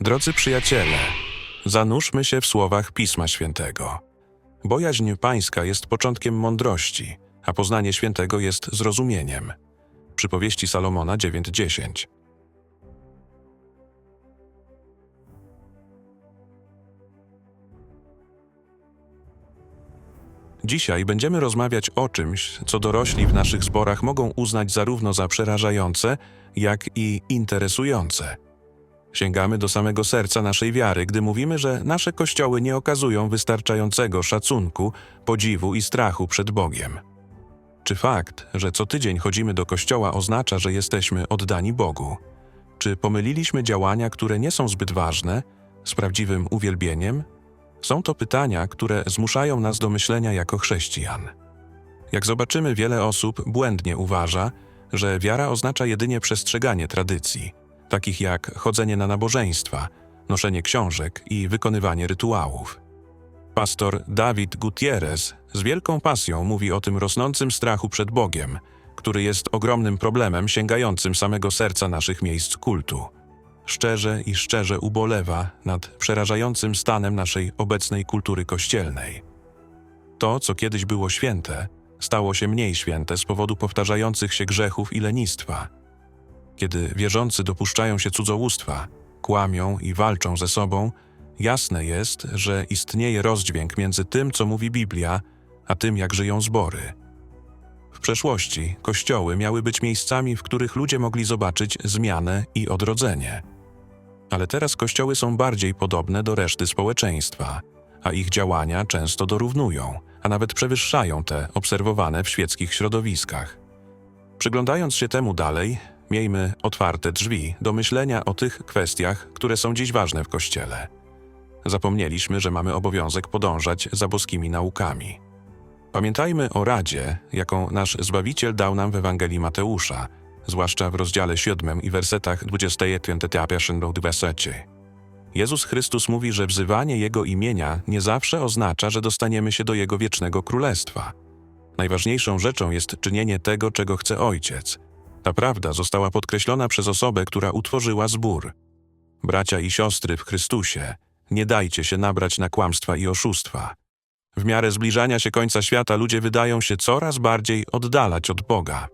Drodzy przyjaciele, zanurzmy się w słowach Pisma Świętego. Bojaźń Pańska jest początkiem mądrości, a poznanie świętego jest zrozumieniem. Przypowieści Salomona 9:10. Dzisiaj będziemy rozmawiać o czymś, co dorośli w naszych zborach mogą uznać zarówno za przerażające, jak i interesujące. Sięgamy do samego serca naszej wiary, gdy mówimy, że nasze kościoły nie okazują wystarczającego szacunku, podziwu i strachu przed Bogiem. Czy fakt, że co tydzień chodzimy do kościoła oznacza, że jesteśmy oddani Bogu? Czy pomyliliśmy działania, które nie są zbyt ważne, z prawdziwym uwielbieniem? Są to pytania, które zmuszają nas do myślenia jako chrześcijan. Jak zobaczymy, wiele osób błędnie uważa, że wiara oznacza jedynie przestrzeganie tradycji, takich jak chodzenie na nabożeństwa, noszenie książek i wykonywanie rytuałów. Pastor Dawid Gutierrez z wielką pasją mówi o tym rosnącym strachu przed Bogiem, który jest ogromnym problemem sięgającym samego serca naszych miejsc kultu. Szczerze i szczerze ubolewa nad przerażającym stanem naszej obecnej kultury kościelnej. To, co kiedyś było święte, stało się mniej święte z powodu powtarzających się grzechów i lenistwa. Kiedy wierzący dopuszczają się cudzołóstwa, kłamią i walczą ze sobą, jasne jest, że istnieje rozdźwięk między tym, co mówi Biblia, a tym, jak żyją zbory. W przeszłości kościoły miały być miejscami, w których ludzie mogli zobaczyć zmianę i odrodzenie. Ale teraz kościoły są bardziej podobne do reszty społeczeństwa, a ich działania często dorównują, a nawet przewyższają te obserwowane w świeckich środowiskach. Przyglądając się temu dalej, miejmy otwarte drzwi do myślenia o tych kwestiach, które są dziś ważne w Kościele. Zapomnieliśmy, że mamy obowiązek podążać za boskimi naukami. Pamiętajmy o radzie, jaką nasz Zbawiciel dał nam w Ewangelii Mateusza, zwłaszcza w rozdziale 7 i wersetach 21-23. Jezus Chrystus mówi, że wzywanie Jego imienia nie zawsze oznacza, że dostaniemy się do Jego wiecznego królestwa. Najważniejszą rzeczą jest czynienie tego, czego chce Ojciec. Ta prawda została podkreślona przez osobę, która utworzyła zbór. Bracia i siostry w Chrystusie, nie dajcie się nabrać na kłamstwa i oszustwa. W miarę zbliżania się końca świata ludzie wydają się coraz bardziej oddalać od Boga.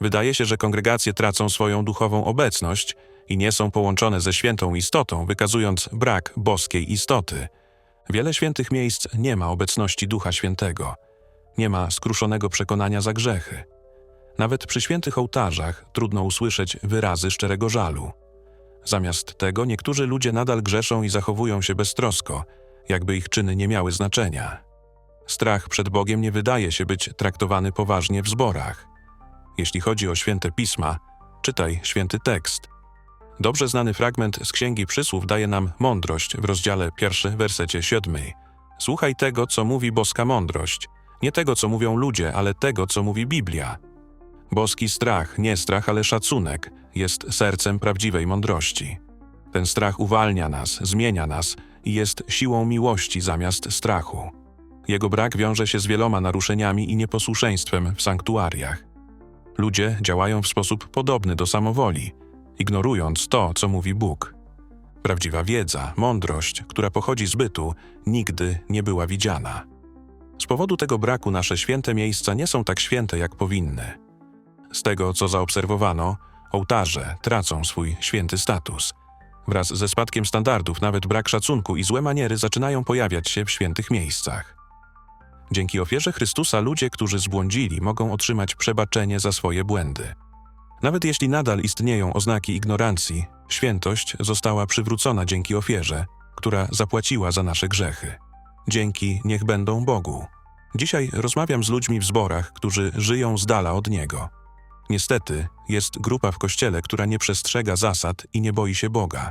Wydaje się, że kongregacje tracą swoją duchową obecność i nie są połączone ze świętą istotą, wykazując brak boskiej istoty. Wiele świętych miejsc nie ma obecności Ducha Świętego, nie ma skruszonego przekonania za grzechy. Nawet przy świętych ołtarzach trudno usłyszeć wyrazy szczerego żalu. Zamiast tego niektórzy ludzie nadal grzeszą i zachowują się beztrosko, jakby ich czyny nie miały znaczenia. Strach przed Bogiem nie wydaje się być traktowany poważnie w zborach. Jeśli chodzi o święte pisma, czytaj święty tekst. Dobrze znany fragment z Księgi Przysłów daje nam mądrość w rozdziale pierwszy, wersecie siódmy. Słuchaj tego, co mówi boska mądrość, nie tego, co mówią ludzie, ale tego, co mówi Biblia. Boski strach, nie strach, ale szacunek, jest sercem prawdziwej mądrości. Ten strach uwalnia nas, zmienia nas i jest siłą miłości zamiast strachu. Jego brak wiąże się z wieloma naruszeniami i nieposłuszeństwem w sanktuariach. Ludzie działają w sposób podobny do samowoli, ignorując to, co mówi Bóg. Prawdziwa wiedza, mądrość, która pochodzi z bytu, nigdy nie była widziana. Z powodu tego braku nasze święte miejsca nie są tak święte, jak powinny. Z tego, co zaobserwowano, ołtarze tracą swój święty status. Wraz ze spadkiem standardów, nawet brak szacunku i złe maniery zaczynają pojawiać się w świętych miejscach. Dzięki ofierze Chrystusa ludzie, którzy zbłądzili, mogą otrzymać przebaczenie za swoje błędy. Nawet jeśli nadal istnieją oznaki ignorancji, świętość została przywrócona dzięki ofierze, która zapłaciła za nasze grzechy. Dzięki niech będą Bogu. Dzisiaj rozmawiam z ludźmi w zborach, którzy żyją z dala od Niego. Niestety, jest grupa w kościele, która nie przestrzega zasad i nie boi się Boga.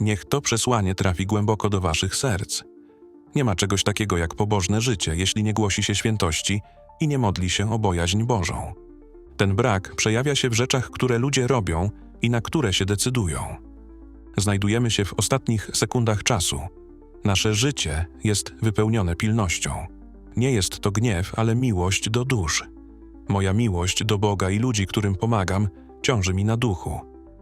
Niech to przesłanie trafi głęboko do waszych serc. Nie ma czegoś takiego jak pobożne życie, jeśli nie głosi się świętości i nie modli się o bojaźń Bożą. Ten brak przejawia się w rzeczach, które ludzie robią i na które się decydują. Znajdujemy się w ostatnich sekundach czasu. Nasze życie jest wypełnione pilnością. Nie jest to gniew, ale miłość do dusz. Moja miłość do Boga i ludzi, którym pomagam, ciąży mi na duchu.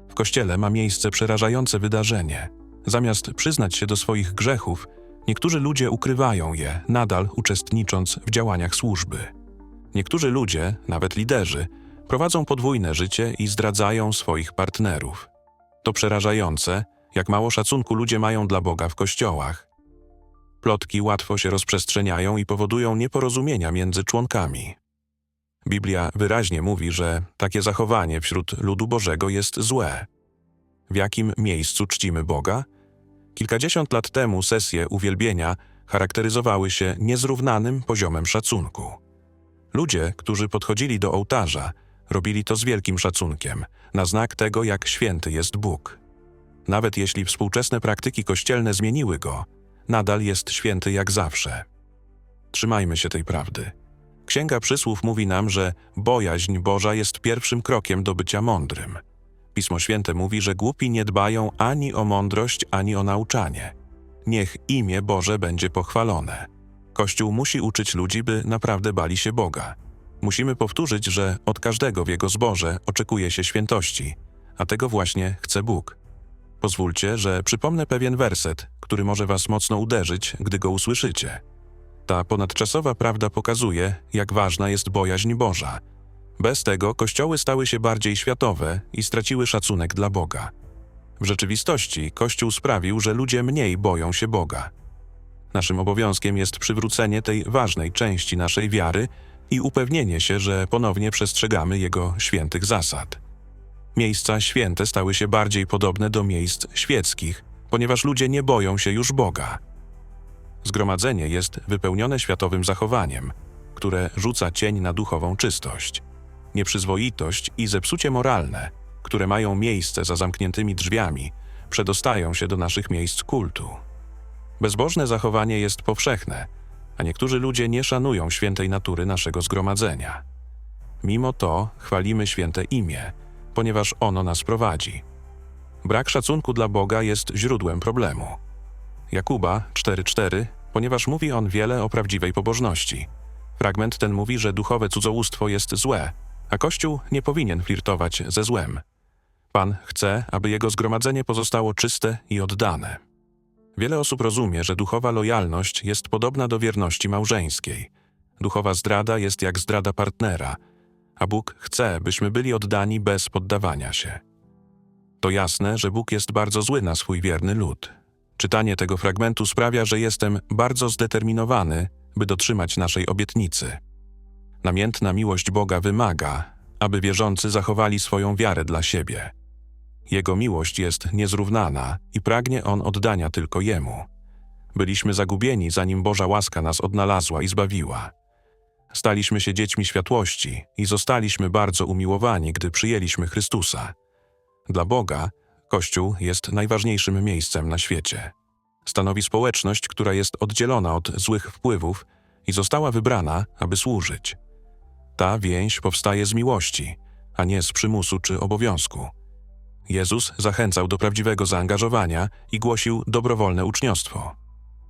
W kościele ma miejsce przerażające wydarzenie. Zamiast przyznać się do swoich grzechów, niektórzy ludzie ukrywają je, nadal uczestnicząc w działaniach służby. Niektórzy ludzie, nawet liderzy, prowadzą podwójne życie i zdradzają swoich partnerów. To przerażające, jak mało szacunku ludzie mają dla Boga w kościołach. Plotki łatwo się rozprzestrzeniają i powodują nieporozumienia między członkami. Biblia wyraźnie mówi, że takie zachowanie wśród ludu Bożego jest złe. W jakim miejscu czcimy Boga? Kilkadziesiąt lat temu sesje uwielbienia charakteryzowały się niezrównanym poziomem szacunku. Ludzie, którzy podchodzili do ołtarza, robili to z wielkim szacunkiem, na znak tego, jak święty jest Bóg. Nawet jeśli współczesne praktyki kościelne zmieniły go, nadal jest święty jak zawsze. Trzymajmy się tej prawdy. Księga Przysłów mówi nam, że bojaźń Boża jest pierwszym krokiem do bycia mądrym. Pismo Święte mówi, że głupi nie dbają ani o mądrość, ani o nauczanie. Niech imię Boże będzie pochwalone. Kościół musi uczyć ludzi, by naprawdę bali się Boga. Musimy powtórzyć, że od każdego w Jego zborze oczekuje się świętości, a tego właśnie chce Bóg. Pozwólcie, że przypomnę pewien werset, który może Was mocno uderzyć, gdy go usłyszycie. Ta ponadczasowa prawda pokazuje, jak ważna jest bojaźń Boża. Bez tego kościoły stały się bardziej światowe i straciły szacunek dla Boga. W rzeczywistości Kościół sprawił, że ludzie mniej boją się Boga. Naszym obowiązkiem jest przywrócenie tej ważnej części naszej wiary i upewnienie się, że ponownie przestrzegamy Jego świętych zasad. Miejsca święte stały się bardziej podobne do miejsc świeckich, ponieważ ludzie nie boją się już Boga. Zgromadzenie jest wypełnione światowym zachowaniem, które rzuca cień na duchową czystość. Nieprzyzwoitość i zepsucie moralne, które mają miejsce za zamkniętymi drzwiami, przedostają się do naszych miejsc kultu. Bezbożne zachowanie jest powszechne, a niektórzy ludzie nie szanują świętej natury naszego zgromadzenia. Mimo to chwalimy święte imię, ponieważ ono nas prowadzi. Brak szacunku dla Boga jest źródłem problemu. Jakuba 4:4, ponieważ mówi on wiele o prawdziwej pobożności. Fragment ten mówi, że duchowe cudzołóstwo jest złe, a Kościół nie powinien flirtować ze złem. Pan chce, aby jego zgromadzenie pozostało czyste i oddane. Wiele osób rozumie, że duchowa lojalność jest podobna do wierności małżeńskiej. Duchowa zdrada jest jak zdrada partnera, a Bóg chce, byśmy byli oddani bez poddawania się. To jasne, że Bóg jest bardzo zły na swój wierny lud. Czytanie tego fragmentu sprawia, że jestem bardzo zdeterminowany, by dotrzymać naszej obietnicy. Namiętna miłość Boga wymaga, aby wierzący zachowali swoją wiarę dla siebie. Jego miłość jest niezrównana i pragnie on oddania tylko Jemu. Byliśmy zagubieni, zanim Boża łaska nas odnalazła i zbawiła. Staliśmy się dziećmi światłości i zostaliśmy bardzo umiłowani, gdy przyjęliśmy Chrystusa. Dla Boga Kościół jest najważniejszym miejscem na świecie. Stanowi społeczność, która jest oddzielona od złych wpływów i została wybrana, aby służyć. Ta więź powstaje z miłości, a nie z przymusu czy obowiązku. Jezus zachęcał do prawdziwego zaangażowania i głosił dobrowolne uczniostwo.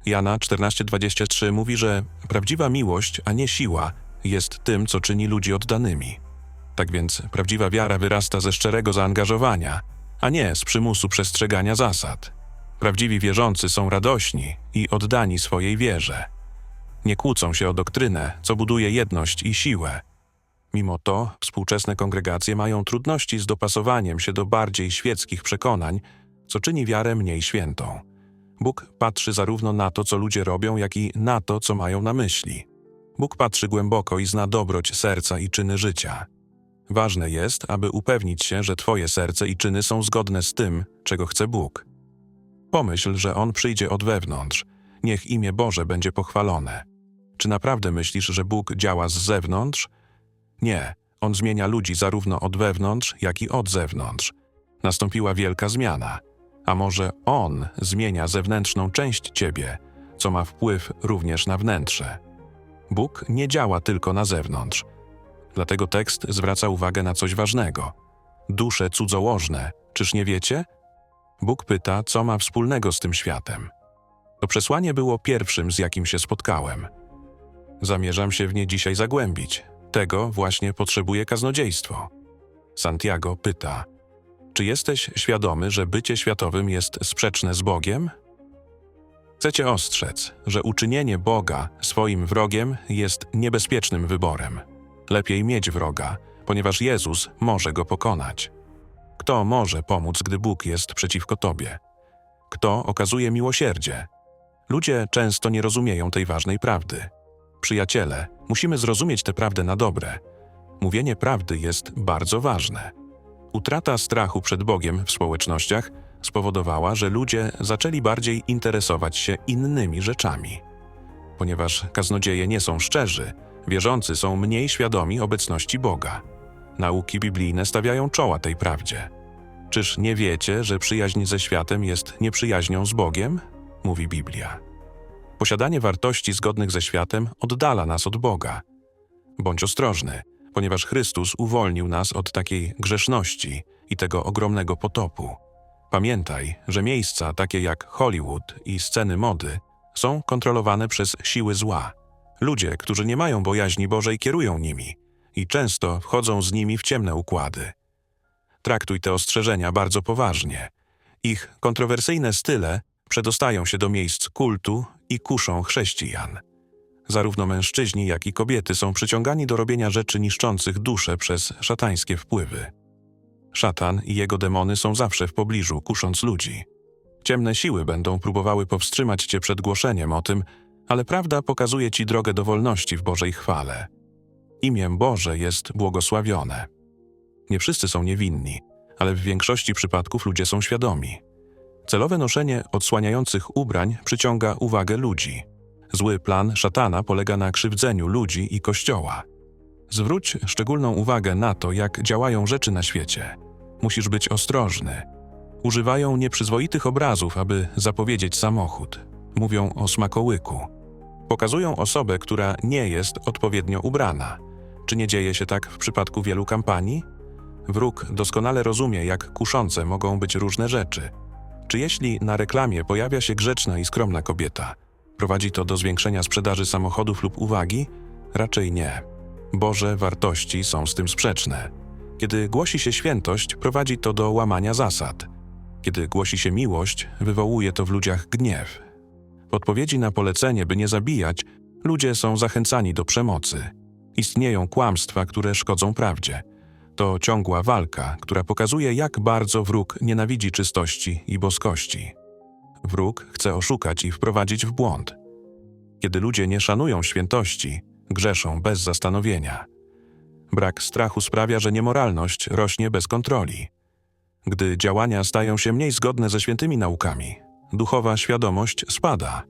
Jana 14:23 mówi, że prawdziwa miłość, a nie siła, jest tym, co czyni ludzi oddanymi. Tak więc prawdziwa wiara wyrasta ze szczerego zaangażowania, a nie z przymusu przestrzegania zasad. Prawdziwi wierzący są radośni i oddani swojej wierze. Nie kłócą się o doktrynę, co buduje jedność i siłę. Mimo to współczesne kongregacje mają trudności z dopasowaniem się do bardziej świeckich przekonań, co czyni wiarę mniej świętą. Bóg patrzy zarówno na to, co ludzie robią, jak i na to, co mają na myśli. Bóg patrzy głęboko i zna dobroć serca i czyny życia. Ważne jest, aby upewnić się, że Twoje serce i czyny są zgodne z tym, czego chce Bóg. Pomyśl, że On przyjdzie od wewnątrz. Niech imię Boże będzie pochwalone. Czy naprawdę myślisz, że Bóg działa z zewnątrz? Nie, On zmienia ludzi zarówno od wewnątrz, jak i od zewnątrz. Nastąpiła wielka zmiana. A może On zmienia zewnętrzną część Ciebie, co ma wpływ również na wnętrze. Bóg nie działa tylko na zewnątrz. Dlatego tekst zwraca uwagę na coś ważnego. Dusze cudzołożne, czyż nie wiecie? Bóg pyta, co ma wspólnego z tym światem. To przesłanie było pierwszym, z jakim się spotkałem. Zamierzam się w nie dzisiaj zagłębić. Tego właśnie potrzebuje kaznodziejstwo. Santiago pyta: Czy jesteś świadomy, że bycie światowym jest sprzeczne z Bogiem? Chcecie ostrzec, że uczynienie Boga swoim wrogiem jest niebezpiecznym wyborem. Lepiej mieć wroga, ponieważ Jezus może go pokonać. Kto może pomóc, gdy Bóg jest przeciwko tobie? Kto okazuje miłosierdzie? Ludzie często nie rozumieją tej ważnej prawdy. Przyjaciele, musimy zrozumieć tę prawdę na dobre. Mówienie prawdy jest bardzo ważne. Utrata strachu przed Bogiem w społecznościach spowodowała, że ludzie zaczęli bardziej interesować się innymi rzeczami. Ponieważ kaznodzieje nie są szczerzy, wierzący są mniej świadomi obecności Boga. Nauki biblijne stawiają czoła tej prawdzie. Czyż nie wiecie, że przyjaźń ze światem jest nieprzyjaźnią z Bogiem? Mówi Biblia. Posiadanie wartości zgodnych ze światem oddala nas od Boga. Bądź ostrożny, ponieważ Chrystus uwolnił nas od takiej grzeszności i tego ogromnego potopu. Pamiętaj, że miejsca takie jak Hollywood i sceny mody są kontrolowane przez siły zła. Ludzie, którzy nie mają bojaźni Bożej, kierują nimi i często wchodzą z nimi w ciemne układy. Traktuj te ostrzeżenia bardzo poważnie. Ich kontrowersyjne style przedostają się do miejsc kultu i kuszą chrześcijan. Zarówno mężczyźni, jak i kobiety są przyciągani do robienia rzeczy niszczących duszę przez szatańskie wpływy. Szatan i jego demony są zawsze w pobliżu, kusząc ludzi. Ciemne siły będą próbowały powstrzymać cię przed głoszeniem o tym, ale prawda pokazuje ci drogę do wolności w Bożej chwale. Imię Boże jest błogosławione. Nie wszyscy są niewinni, ale w większości przypadków ludzie są świadomi. Celowe noszenie odsłaniających ubrań przyciąga uwagę ludzi. Zły plan szatana polega na krzywdzeniu ludzi i kościoła. Zwróć szczególną uwagę na to, jak działają rzeczy na świecie. Musisz być ostrożny. Używają nieprzyzwoitych obrazów, aby zapowiedzieć samochód. Mówią o smakołyku. Pokazują osobę, która nie jest odpowiednio ubrana. Czy nie dzieje się tak w przypadku wielu kampanii? Wróg doskonale rozumie, jak kuszące mogą być różne rzeczy. Czy jeśli na reklamie pojawia się grzeczna i skromna kobieta, prowadzi to do zwiększenia sprzedaży samochodów lub uwagi? Raczej nie. Boże wartości są z tym sprzeczne. Kiedy głosi się świętość, prowadzi to do łamania zasad. Kiedy głosi się miłość, wywołuje to w ludziach gniew. W odpowiedzi na polecenie, by nie zabijać, ludzie są zachęcani do przemocy. Istnieją kłamstwa, które szkodzą prawdzie. To ciągła walka, która pokazuje, jak bardzo wróg nienawidzi czystości i boskości. Wróg chce oszukać i wprowadzić w błąd. Kiedy ludzie nie szanują świętości, grzeszą bez zastanowienia. Brak strachu sprawia, że niemoralność rośnie bez kontroli. Gdy działania stają się mniej zgodne ze świętymi naukami, duchowa świadomość spada.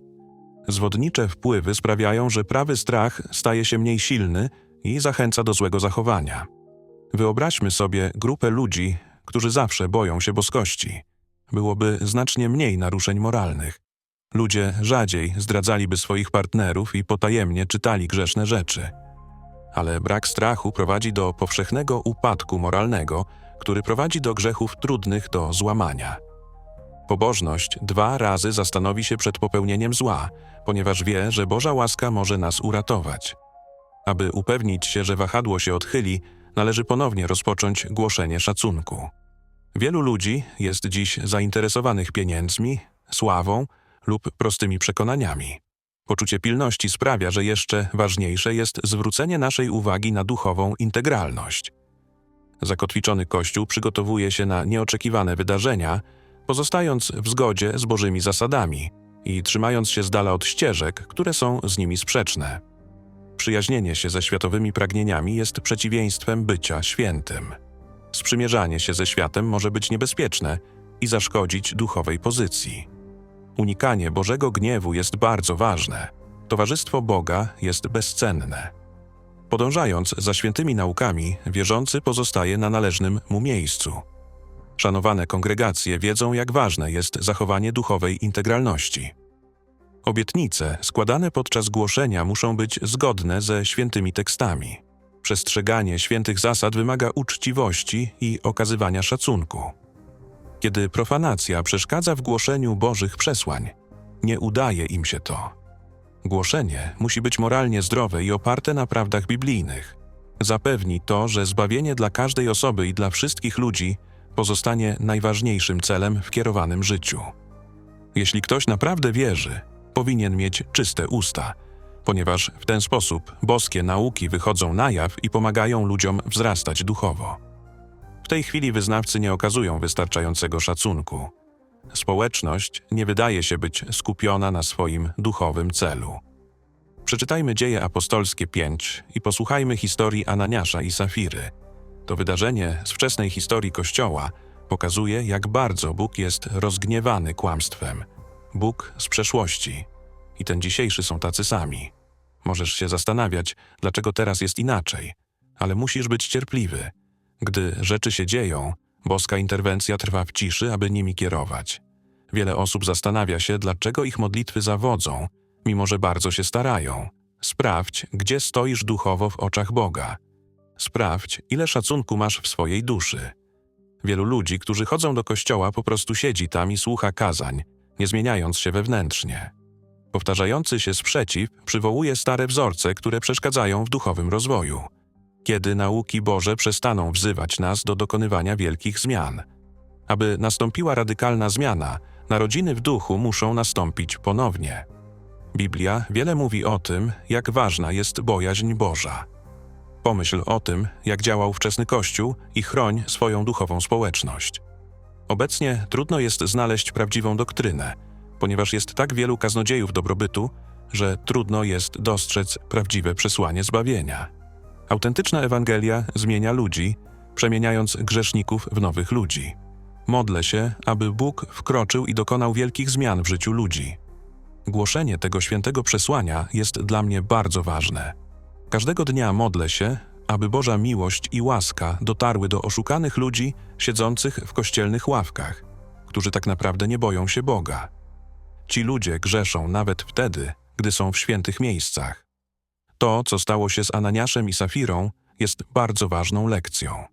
Zwodnicze wpływy sprawiają, że prawy strach staje się mniej silny i zachęca do złego zachowania. Wyobraźmy sobie grupę ludzi, którzy zawsze boją się boskości. Byłoby znacznie mniej naruszeń moralnych. Ludzie rzadziej zdradzaliby swoich partnerów i potajemnie czytali grzeszne rzeczy. Ale brak strachu prowadzi do powszechnego upadku moralnego, który prowadzi do grzechów trudnych do złamania. Pobożność dwa razy zastanowi się przed popełnieniem zła, ponieważ wie, że Boża łaska może nas uratować. Aby upewnić się, że wahadło się odchyli, należy ponownie rozpocząć głoszenie szacunku. Wielu ludzi jest dziś zainteresowanych pieniędzmi, sławą lub prostymi przekonaniami. Poczucie pilności sprawia, że jeszcze ważniejsze jest zwrócenie naszej uwagi na duchową integralność. Zakotwiczony Kościół przygotowuje się na nieoczekiwane wydarzenia, pozostając w zgodzie z Bożymi zasadami i trzymając się z dala od ścieżek, które są z nimi sprzeczne. Przyjaźnienie się ze światowymi pragnieniami jest przeciwieństwem bycia świętym. Sprzymierzanie się ze światem może być niebezpieczne i zaszkodzić duchowej pozycji. Unikanie Bożego gniewu jest bardzo ważne. Towarzystwo Boga jest bezcenne. Podążając za świętymi naukami, wierzący pozostaje na należnym mu miejscu. Szanowane kongregacje wiedzą, jak ważne jest zachowanie duchowej integralności. Obietnice składane podczas głoszenia muszą być zgodne ze świętymi tekstami. Przestrzeganie świętych zasad wymaga uczciwości i okazywania szacunku. Kiedy profanacja przeszkadza w głoszeniu Bożych przesłań, nie udaje im się to. Głoszenie musi być moralnie zdrowe i oparte na prawdach biblijnych. Zapewni to, że zbawienie dla każdej osoby i dla wszystkich ludzi pozostanie najważniejszym celem w kierowanym życiu. Jeśli ktoś naprawdę wierzy, powinien mieć czyste usta, ponieważ w ten sposób boskie nauki wychodzą na jaw i pomagają ludziom wzrastać duchowo. W tej chwili wyznawcy nie okazują wystarczającego szacunku. Społeczność nie wydaje się być skupiona na swoim duchowym celu. Przeczytajmy Dzieje Apostolskie 5 i posłuchajmy historii Ananiasza i Safiry. To wydarzenie z wczesnej historii Kościoła pokazuje, jak bardzo Bóg jest rozgniewany kłamstwem. Bóg z przeszłości. I ten dzisiejszy są tacy sami. Możesz się zastanawiać, dlaczego teraz jest inaczej, ale musisz być cierpliwy. Gdy rzeczy się dzieją, boska interwencja trwa w ciszy, aby nimi kierować. Wiele osób zastanawia się, dlaczego ich modlitwy zawodzą, mimo że bardzo się starają. Sprawdź, gdzie stoisz duchowo w oczach Boga. Sprawdź, ile szacunku masz w swojej duszy. Wielu ludzi, którzy chodzą do kościoła, po prostu siedzi tam i słucha kazań, nie zmieniając się wewnętrznie. Powtarzający się sprzeciw przywołuje stare wzorce, które przeszkadzają w duchowym rozwoju. Kiedy nauki Boże przestaną wzywać nas do dokonywania wielkich zmian. Aby nastąpiła radykalna zmiana, narodziny w duchu muszą nastąpić ponownie. Biblia wiele mówi o tym, jak ważna jest bojaźń Boża. Pomyśl o tym, jak działał wczesny Kościół i chroń swoją duchową społeczność. Obecnie trudno jest znaleźć prawdziwą doktrynę, ponieważ jest tak wielu kaznodziejów dobrobytu, że trudno jest dostrzec prawdziwe przesłanie zbawienia. Autentyczna Ewangelia zmienia ludzi, przemieniając grzeszników w nowych ludzi. Modlę się, aby Bóg wkroczył i dokonał wielkich zmian w życiu ludzi. Głoszenie tego świętego przesłania jest dla mnie bardzo ważne. Każdego dnia modlę się, aby Boża miłość i łaska dotarły do oszukanych ludzi siedzących w kościelnych ławkach, którzy tak naprawdę nie boją się Boga. Ci ludzie grzeszą nawet wtedy, gdy są w świętych miejscach. To, co stało się z Ananiaszem i Safirą, jest bardzo ważną lekcją.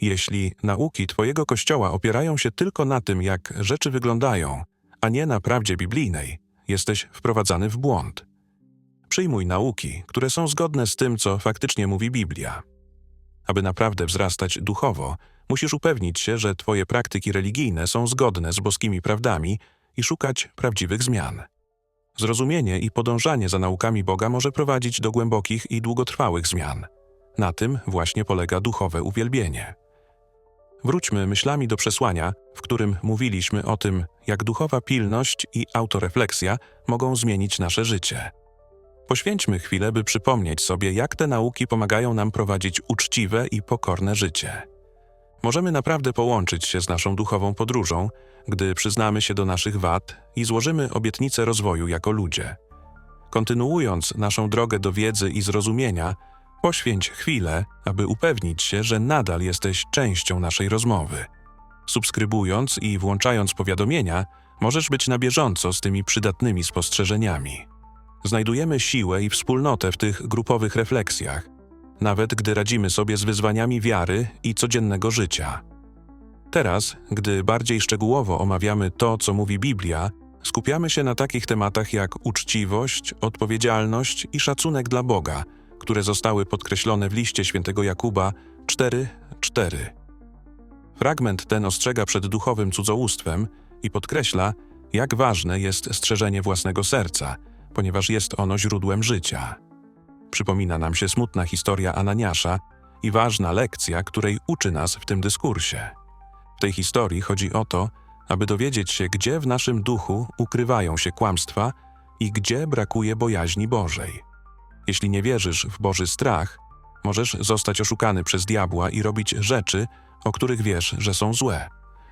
Jeśli nauki Twojego kościoła opierają się tylko na tym, jak rzeczy wyglądają, a nie na prawdzie biblijnej, jesteś wprowadzany w błąd. Przyjmuj nauki, które są zgodne z tym, co faktycznie mówi Biblia. Aby naprawdę wzrastać duchowo, musisz upewnić się, że Twoje praktyki religijne są zgodne z boskimi prawdami i szukać prawdziwych zmian. Zrozumienie i podążanie za naukami Boga może prowadzić do głębokich i długotrwałych zmian. Na tym właśnie polega duchowe uwielbienie. Wróćmy myślami do przesłania, w którym mówiliśmy o tym, jak duchowa pilność i autorefleksja mogą zmienić nasze życie. Poświęćmy chwilę, by przypomnieć sobie, jak te nauki pomagają nam prowadzić uczciwe i pokorne życie. Możemy naprawdę połączyć się z naszą duchową podróżą, gdy przyznamy się do naszych wad i złożymy obietnicę rozwoju jako ludzie. Kontynuując naszą drogę do wiedzy i zrozumienia, poświęć chwilę, aby upewnić się, że nadal jesteś częścią naszej rozmowy. Subskrybując i włączając powiadomienia, możesz być na bieżąco z tymi przydatnymi spostrzeżeniami. Znajdujemy siłę i wspólnotę w tych grupowych refleksjach, nawet gdy radzimy sobie z wyzwaniami wiary i codziennego życia. Teraz, gdy bardziej szczegółowo omawiamy to, co mówi Biblia, skupiamy się na takich tematach jak uczciwość, odpowiedzialność i szacunek dla Boga, które zostały podkreślone w liście świętego Jakuba 4:4. Fragment ten ostrzega przed duchowym cudzołóstwem i podkreśla, jak ważne jest strzeżenie własnego serca, ponieważ jest ono źródłem życia. Przypomina nam się smutna historia Ananiasza i ważna lekcja, której uczy nas w tym dyskursie. W tej historii chodzi o to, aby dowiedzieć się, gdzie w naszym duchu ukrywają się kłamstwa i gdzie brakuje bojaźni Bożej. Jeśli nie wierzysz w Boży strach, możesz zostać oszukany przez diabła i robić rzeczy, o których wiesz, że są złe.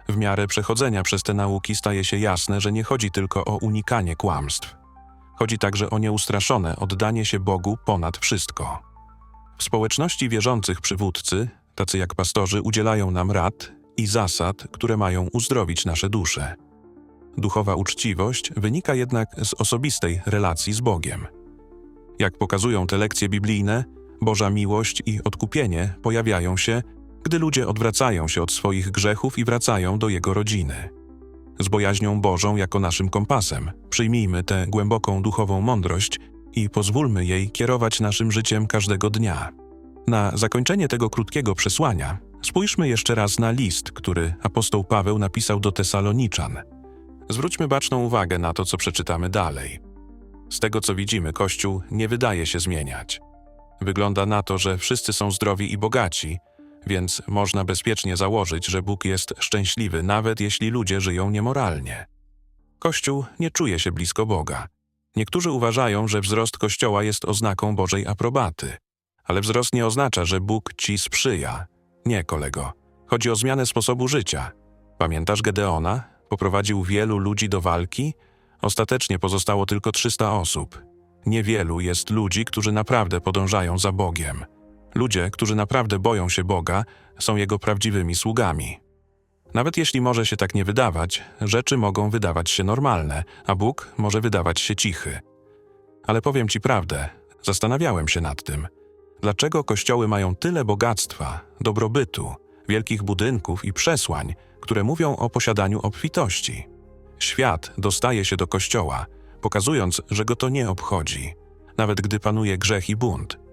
W miarę przechodzenia przez te nauki staje się jasne, że nie chodzi tylko o unikanie kłamstw. Chodzi także o nieustraszone oddanie się Bogu ponad wszystko. W społeczności wierzących przywódcy, tacy jak pastorzy, udzielają nam rad i zasad, które mają uzdrowić nasze dusze. Duchowa uczciwość wynika jednak z osobistej relacji z Bogiem. Jak pokazują te lekcje biblijne, Boża miłość i odkupienie pojawiają się, gdy ludzie odwracają się od swoich grzechów i wracają do Jego rodziny. Z bojaźnią Bożą jako naszym kompasem przyjmijmy tę głęboką duchową mądrość i pozwólmy jej kierować naszym życiem każdego dnia. Na zakończenie tego krótkiego przesłania Spójrzmy jeszcze raz na list, który apostoł Paweł napisał do Tesaloniczan. Zwróćmy baczną uwagę na to, co przeczytamy dalej. Z tego, co widzimy, Kościół nie wydaje się zmieniać. Wygląda na to, że wszyscy są zdrowi i bogaci, więc można bezpiecznie założyć, że Bóg jest szczęśliwy, nawet jeśli ludzie żyją niemoralnie. Kościół nie czuje się blisko Boga. Niektórzy uważają, że wzrost Kościoła jest oznaką Bożej aprobaty. Ale wzrost nie oznacza, że Bóg ci sprzyja. Nie, kolego. Chodzi o zmianę sposobu życia. Pamiętasz Gedeona? Poprowadził wielu ludzi do walki? Ostatecznie pozostało tylko 300 osób. Niewielu jest ludzi, którzy naprawdę podążają za Bogiem. Ludzie, którzy naprawdę boją się Boga, są Jego prawdziwymi sługami. Nawet jeśli może się tak nie wydawać, rzeczy mogą wydawać się normalne, a Bóg może wydawać się cichy. Ale powiem Ci prawdę, zastanawiałem się nad tym. Dlaczego kościoły mają tyle bogactwa, dobrobytu, wielkich budynków i przesłań, które mówią o posiadaniu obfitości? Świat dostaje się do kościoła, pokazując, że go to nie obchodzi, nawet gdy panuje grzech i bunt.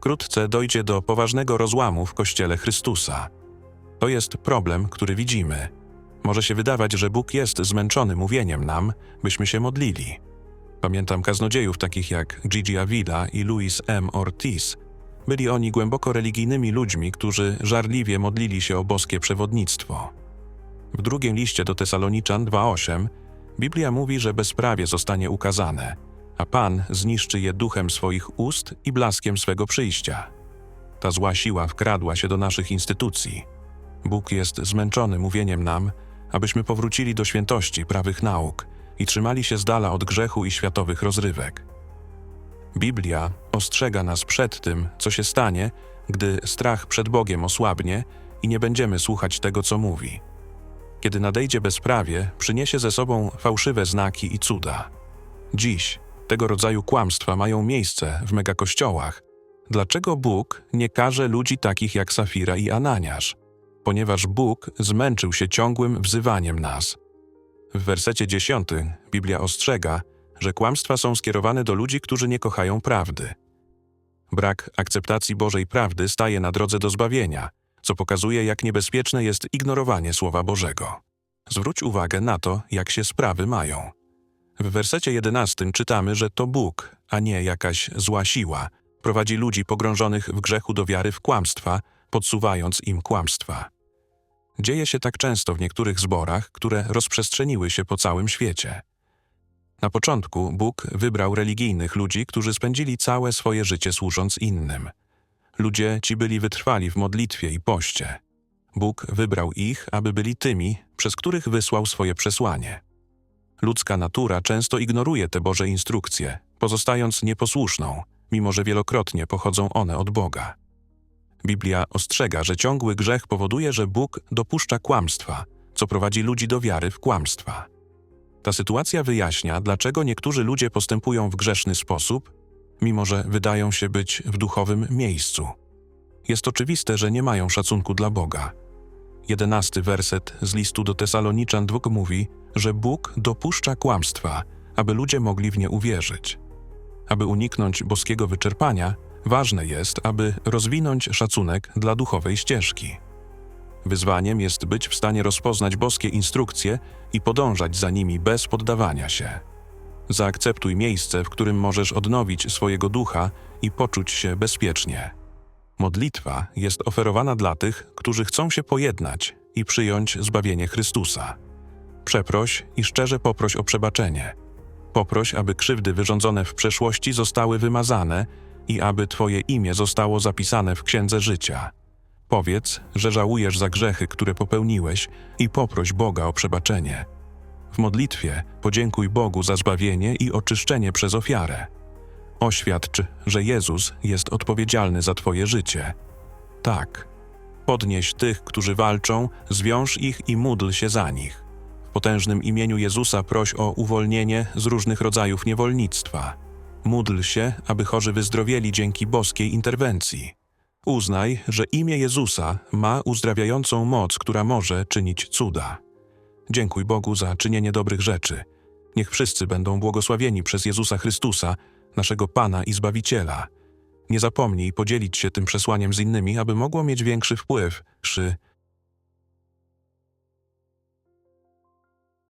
Wkrótce dojdzie do poważnego rozłamu w kościele Chrystusa. To jest problem, który widzimy. Może się wydawać, że Bóg jest zmęczony mówieniem nam, byśmy się modlili. Pamiętam kaznodziejów takich jak Gigi Avila i Luis M. Ortiz. Byli oni głęboko religijnymi ludźmi, którzy żarliwie modlili się o boskie przewodnictwo. W drugim liście do Tesaloniczan 2:8 Biblia mówi, że bezprawie zostanie ukazane, a Pan zniszczy je duchem swoich ust i blaskiem swego przyjścia. Ta zła siła wkradła się do naszych instytucji. Bóg jest zmęczony mówieniem nam, abyśmy powrócili do świętości prawych nauk i trzymali się z dala od grzechu i światowych rozrywek. Biblia ostrzega nas przed tym, co się stanie, gdy strach przed Bogiem osłabnie i nie będziemy słuchać tego, co mówi. Kiedy nadejdzie bezprawie, przyniesie ze sobą fałszywe znaki i cuda. Dziś tego rodzaju kłamstwa mają miejsce w megakościołach. Dlaczego Bóg nie karze ludzi takich jak Safira i Ananiasz? Ponieważ Bóg zmęczył się ciągłym wzywaniem nas. W wersecie 10 Biblia ostrzega, że kłamstwa są skierowane do ludzi, którzy nie kochają prawdy. Brak akceptacji Bożej prawdy staje na drodze do zbawienia, co pokazuje, jak niebezpieczne jest ignorowanie Słowa Bożego. Zwróć uwagę na to, jak się sprawy mają. W wersecie 11 czytamy, że to Bóg, a nie jakaś zła siła, prowadzi ludzi pogrążonych w grzechu do wiary w kłamstwa, podsuwając im kłamstwa. Dzieje się tak często w niektórych zborach, które rozprzestrzeniły się po całym świecie. Na początku Bóg wybrał religijnych ludzi, którzy spędzili całe swoje życie służąc innym. Ludzie ci byli wytrwali w modlitwie i poście. Bóg wybrał ich, aby byli tymi, przez których wysłał swoje przesłanie. Ludzka natura często ignoruje te Boże instrukcje, pozostając nieposłuszną, mimo że wielokrotnie pochodzą one od Boga. Biblia ostrzega, że ciągły grzech powoduje, że Bóg dopuszcza kłamstwa, co prowadzi ludzi do wiary w kłamstwa. Ta sytuacja wyjaśnia, dlaczego niektórzy ludzie postępują w grzeszny sposób, mimo że wydają się być w duchowym miejscu. Jest oczywiste, że nie mają szacunku dla Boga. Jedenasty werset z listu do Tesaloniczan 2 mówi, że Bóg dopuszcza kłamstwa, aby ludzie mogli w nie uwierzyć. Aby uniknąć boskiego wyczerpania, ważne jest, aby rozwinąć szacunek dla duchowej ścieżki. Wyzwaniem jest być w stanie rozpoznać boskie instrukcje i podążać za nimi bez poddawania się. Zaakceptuj miejsce, w którym możesz odnowić swojego ducha i poczuć się bezpiecznie. Modlitwa jest oferowana dla tych, którzy chcą się pojednać i przyjąć zbawienie Chrystusa. Przeproś i szczerze poproś o przebaczenie. Poproś, aby krzywdy wyrządzone w przeszłości zostały wymazane i aby Twoje imię zostało zapisane w Księdze Życia. Powiedz, że żałujesz za grzechy, które popełniłeś i poproś Boga o przebaczenie. W modlitwie podziękuj Bogu za zbawienie i oczyszczenie przez ofiarę. Oświadcz, że Jezus jest odpowiedzialny za Twoje życie. Tak. Podnieś tych, którzy walczą, zwiąż ich i módl się za nich. Potężnym imieniu Jezusa proś o uwolnienie z różnych rodzajów niewolnictwa. Módl się, aby chorzy wyzdrowieli dzięki boskiej interwencji. Uznaj, że imię Jezusa ma uzdrawiającą moc, która może czynić cuda. Dziękuj Bogu za czynienie dobrych rzeczy. Niech wszyscy będą błogosławieni przez Jezusa Chrystusa, naszego Pana i Zbawiciela. Nie zapomnij podzielić się tym przesłaniem z innymi, aby mogło mieć większy wpływ. Szy